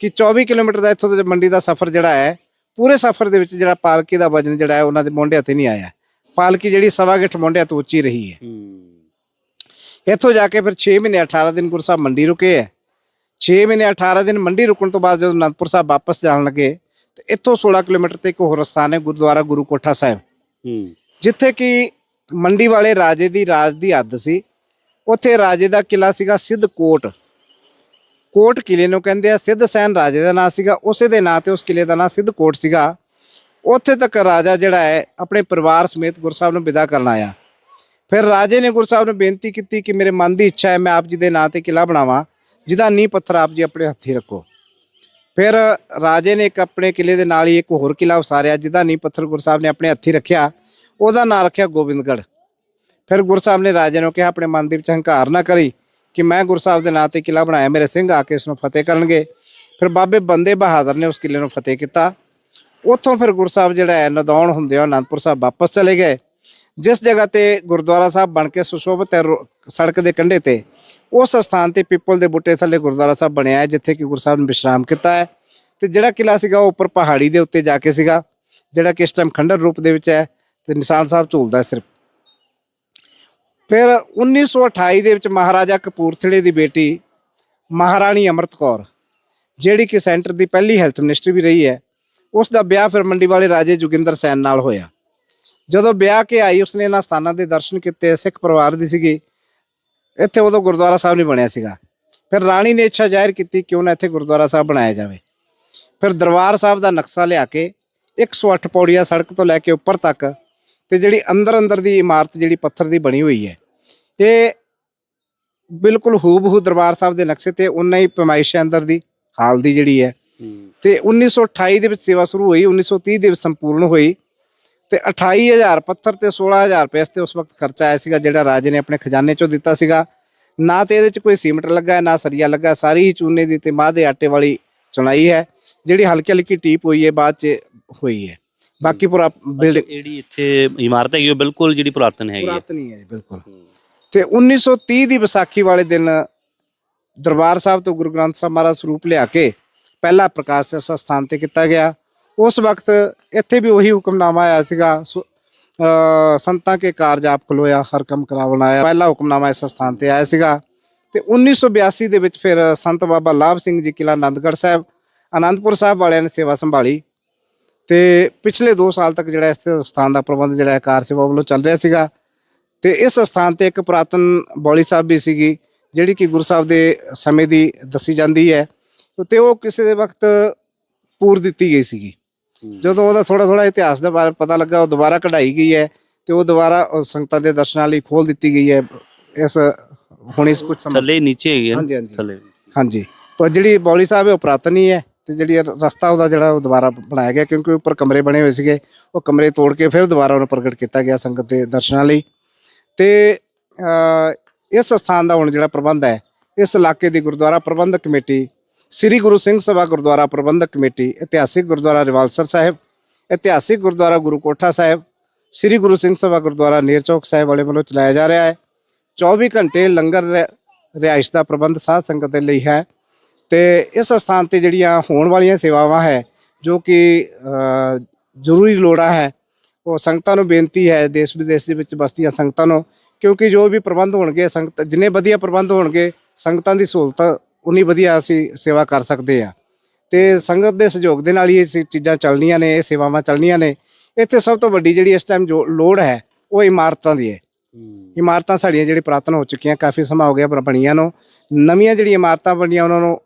ਕਿ 24 ਕਿਲੋਮੀਟਰ ਦਾ ਇੱਥੋਂ ਤੋਂ ਮੰਡੀ ਦਾ ਸਫ਼ਰ ਜਿਹੜਾ ਹੈ ਪੂਰੇ ਸਫ਼ਰ ਦੇ ਵਿੱਚ ਜਿਹੜਾ ਪਾਲਕੀ ਦਾ ਵਜਨ ਜਿਹੜਾ ਹੈ ਉਹਨਾਂ ਦੇ ਮੋਢਿਆਂ ਤੇ ਨਹੀਂ ਆਇਆ। ਪਾਲਕੀ ਜਿਹੜੀ ਸਵਾ ਗਿੱਠ ਮੋਢਿਆਂ ਤੋਂ ਉੱਚੀ ਰਹੀ ਹੈ। ਇੱਥੋਂ ਜਾ ਕੇ ਫਿਰ 6 ਮਹੀਨੇ 18 ਦਿਨ ਗੁਰੂ ਸਾਹਿਬ ਮੰਡੀ ਰੁਕੇ ਹੈ। 6 ਮਹੀਨੇ 18 ਦਿਨ ਮੰਡੀ ਰੁਕਣ ਤੋਂ ਬਾਅਦ ਜਦੋਂ ਅਨੰਦਪੁਰ ਸਾਹਿਬ ਵਾਪਸ ਜਾਣ ਲੱਗੇ ਤੇ ਇੱਥੋਂ 16 ਕਿਲੋਮੀਟਰ ਤੇ ਇੱਕ ਹੋਰ ਸਥਾਨ ਹੈ ਗੁਰਦੁਆਰਾ ਗੁਰੂ ਕੋਠਾ ਸਾਹਿਬ। ਜਿੱਥੇ ਕਿ ਮੰਡੀ ਵਾਲੇ ਰਾਜੇ ਦੀ ਰਾਜ ਦੀ ਹੱਦ ਸੀ। ਉੱਥੇ ਰਾਜੇ ਦਾ ਕਿਲਾ ਸੀਗਾ ਸਿੱਧਕੋਟ ਕੋਟ ਕਿਲੇ ਨੂੰ ਕਹਿੰਦੇ ਆ, ਸਿੱਧ ਸੈਨ ਰਾਜੇ ਦਾ ਨਾਂ ਸੀਗਾ, ਉਸੇ ਦੇ ਨਾਂ ਤੇ ਉਸ ਕਿਲੇ ਦਾ ਨਾਂ ਸਿੱਧ ਕੋਟ ਸੀਗਾ। ਉੱਥੇ ਤੱਕ ਰਾਜਾ ਜਿਹੜਾ ਹੈ, ਆਪਣੇ ਪਰਿਵਾਰ ਸਮੇਤ ਗੁਰਸਾਹਿਬ ਨੂੰ ਵਿਦਾ ਕਰਨ ਆਇਆ। ਫਿਰ ਰਾਜੇ ਨੇ ਗੁਰਸਾਹਿਬ ਨੂੰ ਬੇਨਤੀ ਕੀਤੀ ਕਿ ਮੇਰੇ ਮਨ ਦੀ ਇੱਛਾ ਹੈ, ਮੈਂ ਆਪ ਜੀ ਦੇ ਨਾਂ ਤੇ ਕਿਲਾ ਬਣਾਵਾਂ, ਜਿਹਦਾ ਨੀਂਹ ਪੱਥਰ ਆਪ ਜੀ ਆਪਣੇ ਹੱਥੀ ਰੱਖੋ। ਫਿਰ ਰਾਜੇ ਨੇ ਇੱਕ ਆਪਣੇ ਕਿਲੇ ਦੇ ਨਾਲ ਹੀ ਇੱਕ ਹੋਰ ਕਿਲਾ ਉਸਾਰਿਆ, ਜਿਹਦਾ ਨੀਂਹ ਪੱਥਰ ਗੁਰਸਾਹਿਬ ਨੇ ਆਪਣੇ ਹੱਥੀ ਰੱਖਿਆ। ਉਹਦਾ ਨਾਂ ਰੱਖਿਆ ਗੋਬਿੰਦਗੜ੍ਹ। ਫਿਰ ਗੁਰਸਾਹਿਬ ਨੇ ਰਾਜੇ ਨੂੰ ਕਿਹਾ, ਆਪਣੇ ਮਨ ਦੇ ਵਿੱਚ ਹੰਕਾਰ ਨਾ ਕਰੀ। ਕਿ ਮੈਂ ਗੁਰਸਾਹਿਬ ਦੇ ਨਾਂ ਤੇ ਕਿਲਾ ਬਣਾਇਆ, ਮੇਰੇ ਸਿੰਘ ਆ ਕੇ ਇਸ ਨੂੰ ਫਤਿਹ ਕਰਨਗੇ। ਫਿਰ ਬਾਬੇ ਬੰਦੇ ਬਹਾਦਰ ਨੇ ਉਸ ਕਿਲੇ ਨੂੰ ਫਤਿਹ ਕੀਤਾ। ਉੱਥੋਂ ਫਿਰ ਗੁਰਸਾਹਿਬ ਜਿਹੜਾ ਹੈ, ਨਦੌਣ ਹੁੰਦੇ ਆ ਅਨੰਦਪੁਰ ਸਾਹਿਬ ਵਾਪਸ ਚਲੇ ਗਏ। ਜਿਸ ਜਗ੍ਹਾ ਤੇ ਗੁਰਦੁਆਰਾ ਸਾਹਿਬ ਬਣ ਕੇ ਸੁਸ਼ੋਭਿਤ ਹੈ ਰੋ- ਸੜਕ ਦੇ ਕੰਢੇ ਤੇ, ਉਸ ਸਥਾਨ ਤੇ ਪਿੱਪਲ ਦੇ ਬੂਟੇ ਥੱਲੇ ਗੁਰਦੁਆਰਾ ਸਾਹਿਬ ਬਣਿਆ ਹੈ, ਜਿੱਥੇ ਕਿ ਗੁਰਸਾਹਿਬ ਨੇ ਵਿਸ਼ਰਾਮ ਕੀਤਾ ਹੈ। ਤੇ ਜਿਹੜਾ ਕਿਲਾ ਸੀਗਾ, ਉਹ ਉੱਪਰ ਪਹਾੜੀ ਦੇ ਉੱਤੇ ਜਾ ਕੇ ਸੀਗਾ, ਜਿਹੜਾ ਕਿ ਇਸ ਟਾਈਮ ਖੰਡਰ ਰੂਪ ਦੇ ਵਿੱਚ ਹੈ। ਤੇ ਨਿਸ਼ਾਨ ਸਾਹਿਬ ਝੂਲਦਾ ਸਿਰਫ। ਫਿਰ 1928 ਦੇ ਵਿੱਚ ਮਹਾਰਾਜਾ ਕਪੂਰਥਲੇ ਦੀ ਬੇਟੀ ਮਹਾਰਾਣੀ ਅੰਮ੍ਰਿਤ ਕੌਰ, ਜਿਹੜੀ ਕਿ ਸੈਂਟਰ ਦੀ ਪਹਿਲੀ ਹੈਲਥ ਮਿਨਿਸਟਰ ਵੀ ਰਹੀ ਹੈ ਉਸ ਦਾ ਵਿਆਹ ਫਿਰ ਮੰਡੀ ਵਾਲੇ ਰਾਜੇ ਜੋਗਿੰਦਰ ਸੈਨ ਨਾਲ ਹੋਇਆ। ਜਦੋਂ ਵਿਆਹ ਕੇ ਆਈ, ਉਸਨੇ ਇਹਨਾਂ ਸਥਾਨਾਂ ਦੇ ਦਰਸ਼ਨ ਕੀਤੇ, ਸਿੱਖ ਪਰਿਵਾਰ ਦੀ ਸੀਗੀ। ਇੱਥੇ ਉਦੋਂ ਗੁਰਦੁਆਰਾ ਸਾਹਿਬ ਨਹੀਂ ਬਣਿਆ ਸੀਗਾ। ਫਿਰ ਰਾਣੀ ਨੇ ਇੱਛਾ ਜ਼ਾਹਿਰ ਕੀਤੀ ਕਿਉਂ ਨਾ ਇੱਥੇ ਗੁਰਦੁਆਰਾ ਸਾਹਿਬ ਬਣਾਇਆ ਜਾਵੇ। ਫਿਰ ਦਰਬਾਰ ਸਾਹਿਬ ਦਾ ਨਕਸ਼ਾ ਲਿਆ ਕੇ 108 ਪੌੜੀਆਂ ਸੜਕ ਤੋਂ ਲੈ ਕੇ ਉੱਪਰ ਤੱਕ ਤੇ ਜਿਹੜੀ ਅੰਦਰ ਅੰਦਰ ਦੀ ਇਮਾਰਤ ਜਿਹੜੀ ਪੱਥਰ ਦੀ ਬਣੀ ਹੋਈ ਹੈ ਇਹ ਬਿਲਕੁਲ ਹੂਬਹੂ ਦਰਬਾਰ ਸਾਹਿਬ ਦੇ ਨਕਸ਼ੇ ਤੇ ਉਨਾ ਹੀ ਪਮਾਇਸ਼ ਅੰਦਰ ਦੀ ਹਾਲ ਦੀ ਜਿਹੜੀ ਹੈ। ਤੇ 1928 ਦੇ ਵਿੱਚ ਸੇਵਾ ਸ਼ੁਰੂ ਹੋਈ 1930 ਦੇ ਵਿੱਚ ਸੰਪੂਰਨ ਹੋਈ ਤੇ 28000 ਪੱਥਰ ਤੇ 16000 ਰੁਪਏ ਇਸ ਤੇ ਉਸ ਵਕਤ ਖਰਚਾ ਆਇਆ ਸੀਗਾ ਜਿਹੜਾ ਰਾਜੇ ਨੇ ਆਪਣੇ ਖਜ਼ਾਨੇ ਚੋਂ ਦਿੱਤਾ ਸੀਗਾ। ਨਾ ਤੇ ਇਹਦੇ ਚ ਕੋਈ ਸੀਮਟ ਲੱਗਾ ਨਾ ਸਰੀਆ ਲੱਗਾ ਸਾਰੀ ਹੀ ਚੂਨੇ ਦੀ ਤੇ ਮਾਹ ਦੇ ਆਟੇ ਵਾਲੀ ਚੁਣਾਈ ਹੈ ਜਿਹੜੀ ਹਲਕੀ ਹਲਕੀ ਟੀਪ ਹੋਈ ਹੈ ਬਾਅਦ ਚ ਹੋਈ ਹੈ। ਬਾਕੀ ਪੂਰਾ ਬਿਲਡਿੰਗ ਜਿਹੜੀ ਇੱਥੇ ਇਮਾਰਤ ਹੈਗੀ ਉਹ ਬਿਲਕੁਲ ਜਿਹੜੀ ਪੁਰਾਤਨ ਹੈਗੀ ਹੈ। ਪੁਰਾਤਨੀ ਹੈ ਜੀ, ਬਿਲਕੁਲ। ਤੇ 1930 ਦੀ ਵਿਸਾਖੀ ਵਾਲੇ ਦਿਨ ਦਰਬਾਰ ਸਾਹਿਬ ਤੋਂ ਗੁਰੂ ਗ੍ਰੰਥ ਸਾਹਿਬ ਮਹਾਰਾਜ ਸਰੂਪ ਲਿਆ ਕੇ ਪਹਿਲਾ ਪ੍ਰਕਾਸ਼ ਇਸ ਸਥਾਨ ਤੇ ਕੀਤਾ ਗਿਆ। ਉਸ ਵਕਤ ਇੱਥੇ ਵੀ ਉਹੀ ਹੁਕਮਨਾਮਾ ਆਇਆ ਸੀਗਾ ਸੰਤਾਂ ਕੇ ਕਾਰਜ ਆਪ ਖਲੋਇਆ ਹਰ ਕੰਮ ਕਰਾਵਣ ਆਇਆ। ਪਹਿਲਾ ਹੁਕਮਨਾਮਾ ਇਸ ਸਥਾਨ ਤੇ ਆਇਆ ਸੀਗਾ। ਤੇ 1982 ਦੇ ਵਿੱਚ ਫਿਰ ਸੰਤ ਬਾਬਾ ਲਾਭ ਸਿੰਘ ਜੀ ਕਿਲਾ ਆਨੰਦਗੜ੍ਹ ਸਾਹਿਬ ਆਨੰਦਪੁਰ ਸਾਹਿਬ ਵਾਲਿਆਂ ਨੇ ਸੇਵਾ ਸੰਭਾਲੀ। ਤੇ ਪਿਛਲੇ 2 ਸਾਲ ਤੱਕ ਜਿਹੜਾ ਇਸ ਸਥਾਨ ਦਾ ਪ੍ਰਬੰਧ ਜਿਹੜਾ ਕਾਰ ਸੇਵਾ ਵੱਲੋਂ ਚੱਲ ਰਿਹਾ ਸੀਗਾ। ਤੇ ਇਸ ਸਥਾਨ ਤੇ ਇੱਕ ਪੁਰਾਤਨ ਬੌਲੀ ਸਾਹਿਬ ਵੀ ਸੀਗੀ ਜਿਹੜੀ ਕਿ ਗੁਰੂ ਸਾਹਿਬ ਦੇ ਸਮੇਂ ਦੀ ਦੱਸੀ ਜਾਂਦੀ ਹੈ। ਤੇ ਉਹ ਕਿਸੇ ਵਕਤ ਪੂਰ ਦਿੱਤੀ ਗਈ ਸੀਗੀ। ਜਦੋਂ ਉਹਦਾ ਥੋੜਾ ਥੋੜਾ ਇਤਿਹਾਸ ਦੇ ਬਾਰੇ ਪਤਾ ਲੱਗਾ ਉਹ ਦੁਬਾਰਾ ਕਢਾਈ ਗਈ ਹੈ ਤੇ ਉਹ ਦੁਬਾਰਾ ਸੰਗਤਾਂ ਦੇ ਦਰਸ਼ਨਾਂ ਲਈ ਖੋਲ ਦਿੱਤੀ ਗਈ ਹੈ। ਇਸ ਹੁਣ ਇਸ ਕੁਝ ਸਮਾਂ ਥੱਲੇ ਨੀਚੇ ਹੈਗੀ ਹੈ? ਹਾਂਜੀ ਹਾਂਜੀ। ਥੱਲੇ। ਹਾਂਜੀ। ਪਰ ਜਿਹੜੀ ਬੌਲੀ ਸਾਹਿਬ ਹੈ ਉਹ ਪੁਰਾਤਨ ਹੈ। ਤੇ ਜਿਹੜੀ ਰਸਤਾ ਉਹਦਾ ਜਿਹੜਾ ਉਹ ਦੁਬਾਰਾ ਬਣਾਇਆ ਗਿਆ ਕਿਉਂਕਿ ਉੱਪਰ ਕਮਰੇ ਬਣੇ ਹੋਏ ਸੀਗੇ, ਉਹ ਕਮਰੇ ਤੋੜ ਕੇ ਫਿਰ ਦੁਬਾਰਾ ਉਹਨੂੰ ਪ੍ਰਗਟ ਕੀਤਾ ਗਿਆ ਸੰਗਤ ਦੇ ਦਰਸ਼ਨਾਂ ਲਈ। ਤੇ ਇਸ ਸਥਾਨ ਦਾ ਹੁਣ ਜਿਹੜਾ ਪ੍ਰਬੰਧ ਹੈ, ਇਸ ਇਲਾਕੇ ਦੀ ਗੁਰਦੁਆਰਾ ਪ੍ਰਬੰਧਕ ਕਮੇਟੀ, ਸ੍ਰੀ ਗੁਰੂ ਸਿੰਘ ਸਭਾ ਗੁਰਦੁਆਰਾ ਪ੍ਰਬੰਧਕ ਕਮੇਟੀ, ਇਤਿਹਾਸਿਕ ਗੁਰਦੁਆਰਾ ਰਿਵਾਲਸਰ ਸਾਹਿਬ, ਇਤਿਹਾਸਿਕ ਗੁਰਦੁਆਰਾ ਗੁਰੂ ਕੋਠਾ ਸਾਹਿਬ, ਸ੍ਰੀ ਗੁਰੂ ਸਿੰਘ ਸਭਾ ਗੁਰਦੁਆਰਾ ਨੇਰ ਚੌਕ ਸਾਹਿਬ ਵਾਲੇ ਵੱਲੋਂ ਚਲਾਇਆ ਜਾ ਰਿਹਾ ਹੈ। 24 ਘੰਟੇ ਲੰਗਰ ਰਿ- ਰਿਹਾਇਸ਼ ਦਾ ਪ੍ਰਬੰਧ ਸਾਧ ਸੰਗਤ ਦੇ ਲਈ ਹੈ। ਤੇ ਇਸ ਸਥਾਨ ਤੇ ਜਿਹੜੀਆਂ ਹੋਣ ਵਾਲੀਆਂ ਸੇਵਾਵਾਂ ਹੈ ਜੋ ਕਿ ਜ਼ਰੂਰੀ ਲੋੜਾਂ ਹੈ ਉਹ ਸੰਗਤਾਂ ਨੂੰ ਬੇਨਤੀ ਹੈ ਦੇਸ਼ ਵਿਦੇਸ਼ ਦੇ ਵਿੱਚ ਬਸਤੀਆਂ ਸੰਗਤਾਂ ਨੂੰ ਕਿਉਂਕਿ ਜੋ ਵੀ ਪ੍ਰਬੰਧ ਹੋਣਗੇ ਸੰਗਤ ਜਿੰਨੇ ਵਧੀਆ ਪ੍ਰਬੰਧ ਹੋਣਗੇ ਸੰਗਤਾਂ ਦੀ ਸਹੂਲਤ ਉਨੀ ਵਧੀਆ ਅਸੀਂ ਸੇਵਾ ਕਰ ਸਕਦੇ ਆ ਤੇ ਸੰਗਤ ਦੇ ਸਹਿਯੋਗ ਦੇ ਨਾਲ ਹੀ ਇਹ ਚੀਜ਼ਾਂ ਚੱਲਣੀਆਂ ਨੇ ਇਹ ਸੇਵਾਵਾਂ ਚੱਲਣੀਆਂ ਨੇ। ਇੱਥੇ ਸਭ ਤੋਂ ਵੱਡੀ ਜਿਹੜੀ ਇਸ ਟਾਈਮ ਜੋ ਲੋੜ ਹੈ ਉਹ ਇਮਾਰਤਾਂ ਦੀ ਹੈ। ਇਮਾਰਤਾਂ ਸਾਡੀਆਂ ਜਿਹੜੀ ਪੁਰਾਤਨ ਹੋ ਚੁੱਕੀਆਂ ਕਾਫੀ ਸਮਾਂ ਹੋ ਗਿਆ ਪਰ ਬਣੀਆਂ ਨੂੰ। ਨਵੀਆਂ ਜਿਹੜੀਆਂ ਇਮਾਰਤਾਂ ਬਣੀਆਂ ਉਹਨਾਂ ਨੂੰ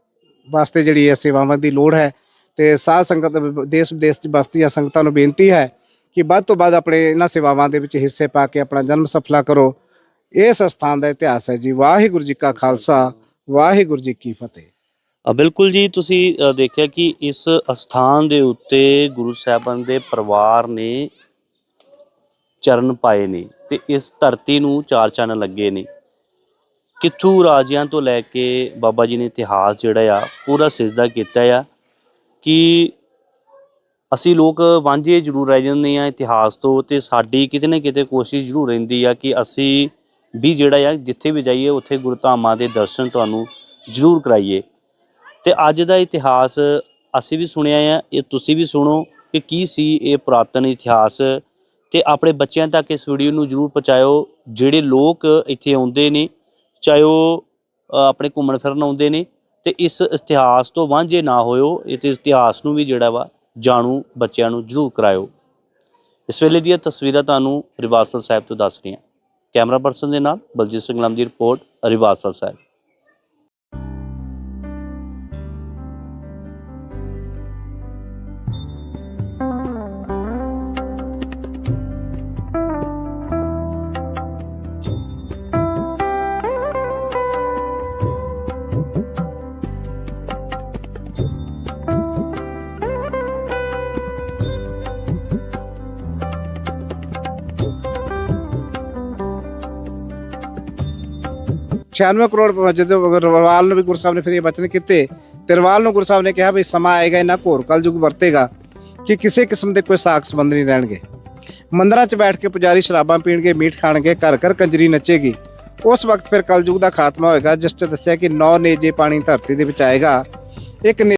ਵਾਸਤੇ ਜਿਹੜੀ ਹੈ ਸੇਵਾਵਾਂ ਦੀ ਲੋੜ ਹੈ ਤੇ ਸਾਧ ਸੰਗਤ ਦੇਸ਼ ਵਿਦੇਸ਼ ਚ ਬਸਤੀਆਂ ਸੰਗਤਾਂ ਨੂੰ ਬੇਨਤੀ ਹੈ ਕਿ ਵੱਧ ਤੋਂ ਵੱਧ ਆਪਣੇ ਇਹਨਾਂ ਸੇਵਾਵਾਂ ਦੇ ਵਿੱਚ ਹਿੱਸੇ ਪਾ ਕੇ ਆਪਣਾ ਜਨਮ ਸਫਲਾ ਕਰੋ। ਇਸ ਸਥਾਨ ਦਾ ਇਤਿਹਾਸ ਹੈ ਜੀ, ਵਾਹਿਗੁਰੂ ਜੀ ਕਾ ਖਾਲਸਾ, ਵਾਹਿਗੁਰੂ ਜੀ ਕੀ ਫਤਿਹ। ਬਿਲਕੁਲ ਜੀ, ਤੁਸੀਂ ਦੇਖਿਆ ਕਿ ਇਸ ਅਸਥਾਨ ਦੇ ਉੱਤੇ ਗੁਰੂ ਸਾਹਿਬਾਨ ਦੇ ਪਰਿਵਾਰ ਨੇ ਚਰਨ ਪਾਏ ਨੇ ਤੇ ਇਸ ਧਰਤੀ ਨੂੰ ਚਾਰ ਚੰਨ ਲੱਗੇ ਨੇ। ਕਿੱਥੂ ਰਾਜਿਆਂ ਤੋਂ ਲੈ ਕੇ ਬਾਬਾ ਜੀ ਨੇ ਇਤਿਹਾਸ ਜਿਹੜਾ ਆ, ਪੂਰਾ ਸਿਜਦਾ ਕੀਤਾ ਆ ਕਿ ਅਸੀਂ ਲੋਕ ਵਾਂਝੇ ਜ਼ਰੂਰ ਰਹਿ ਜਾਂਦੇ ਆ ਇਤਿਹਾਸ ਤੋਂ ਤੇ ਸਾਡੀ ਕਿਤੇ ਨਾ ਕਿਤੇ ਕੋਸ਼ਿਸ਼ ਜ਼ਰੂਰ ਰਹਿੰਦੀ ਆ ਕਿ ਅਸੀਂ ਵੀ ਜਿਹੜਾ ਆ, ਜਿੱਥੇ ਵੀ ਜਾਈਏ, ਉੱਥੇ ਗੁਰਧਾਮਾਂ ਦੇ ਦਰਸ਼ਨ ਤੁਹਾਨੂੰ ਜ਼ਰੂਰ ਕਰਾਈਏ। ਤੇ ਅੱਜ ਦਾ ਇਤਿਹਾਸ ਅਸੀਂ ਵੀ ਸੁਣਿਆ ਆ, ਇਹ ਤੁਸੀਂ ਵੀ ਸੁਣੋ ਕਿ ਕੀ ਸੀ ਇਹ ਪੁਰਾਤਨ ਇਤਿਹਾਸ। ਤੇ ਆਪਣੇ ਬੱਚਿਆਂ ਤੱਕ ਇਸ ਵੀਡੀਓ ਨੂੰ ਜਰੂਰ ਪਹੁੰਚਾਇਓ, ਜਿਹੜੇ ਲੋਕ ਇੱਥੇ ਆਉਂਦੇ ਨੇ ਚਾਹੇ ਉਹ ਆਪਣੇ ਘੁੰਮਣ ਫਿਰਨ ਆਉਂਦੇ ਨੇ ਤੇ ਇਸ ਇਤਿਹਾਸ ਤੋਂ ਵਾਂਝੇ ਨਾ ਹੋਇਓ ਇਸ ਇਤਿਹਾਸ ਨੂੰ ਵੀ ਜਿਹੜਾ ਵਾ ਜਾਣੂ ਬੱਚਿਆਂ ਨੂੰ ਜਰੂਰ ਕਰਾਇਓ। ਇਸ ਵੇਲੇ ਦੀਆਂ ਤਸਵੀਰਾਂ ਤੁਹਾਨੂੰ ਰਿਵਾਸਲ ਸਾਹਿਬ ਤੋਂ ਦੱਸ ਰਹੀਆਂ। ਕੈਮਰਾ ਪਰਸਨ ਦੇ ਨਾਲ ਬਲਜੀਤ ਸਿੰਘ ਲੰਮ ਦੀ ਰਿਪੋਰਟ ਰਿਵਾਸਲ ਸਾਹਿਬ। ਛਿਆਨਵੇਂ ਕਰੋੜ ਜਦੋਂ ਰਵਾਲ ਨੂੰ ਵੀ ਗੁਰੂ ਸਾਹਿਬ ਨੇ ਫਿਰ ਇਹ ਬਚਨ ਕੀਤੇ ਤੇ ਰਵਾਲ ਨੂੰ ਗੁਰੂ ਸਾਹਿਬ ਨੇ ਕਿਹਾ ਵੀ ਸਮਾਂ ਆਏਗਾ ਇਹਨਾਂ ਘੋਰ ਕਲਯੁਗ ਵਰਤੇਗਾ ਕਿ ਕਿਸੇ ਕਿਸਮ ਦੇ ਕੋਈ ਸਾਖ ਸੰਬੰਧ ਨਹੀਂ ਰਹਿਣਗੇ। ਮੰਦਰਾਂ 'ਚ ਬੈਠ ਕੇ ਪੁਜਾਰੀ ਸ਼ਰਾਬਾਂ ਪੀਣਗੇ, ਮੀਟ ਖਾਣਗੇ, ਘਰ ਘਰ ਕੰਜਰੀ ਨੱਚੇਗੀ। ਉਸ ਵਕਤ ਫਿਰ ਕਲਯੁਗ ਦਾ ਖਾਤਮਾ ਹੋਏਗਾ, ਜਿਸ 'ਚ ਦੱਸਿਆ ਕਿ ਨੌ ਨੇਜੇ ਪਾਣੀ ਧਰਤੀ ਦੇ ਵਿੱਚ ਆਏਗਾ। ਇੱਕ